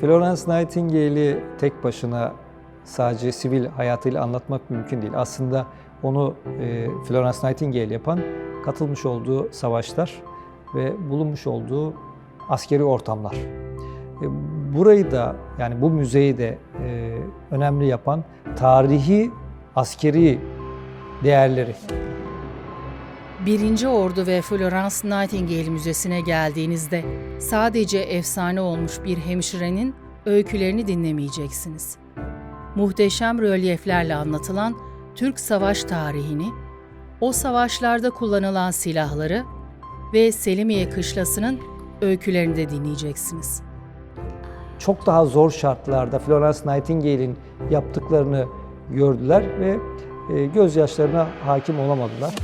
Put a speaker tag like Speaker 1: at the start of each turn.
Speaker 1: Florence Nightingale'i tek başına sadece sivil hayatıyla anlatmak mümkün değil. Aslında onu e, Florence Nightingale yapan katılmış olduğu savaşlar ve bulunmuş olduğu askeri ortamlar. E, burayı da yani bu müzeyi de e, önemli yapan tarihi askeri değerleri.
Speaker 2: 1. Ordu ve Florence Nightingale Müzesi'ne geldiğinizde sadece efsane olmuş bir hemşirenin öykülerini dinlemeyeceksiniz. Muhteşem rölyeflerle anlatılan Türk savaş tarihini, o savaşlarda kullanılan silahları ve Selimiye Kışlası'nın öykülerini de dinleyeceksiniz.
Speaker 1: çok daha zor şartlarda Florence Nightingale'in yaptıklarını gördüler ve e, gözyaşlarına hakim olamadılar.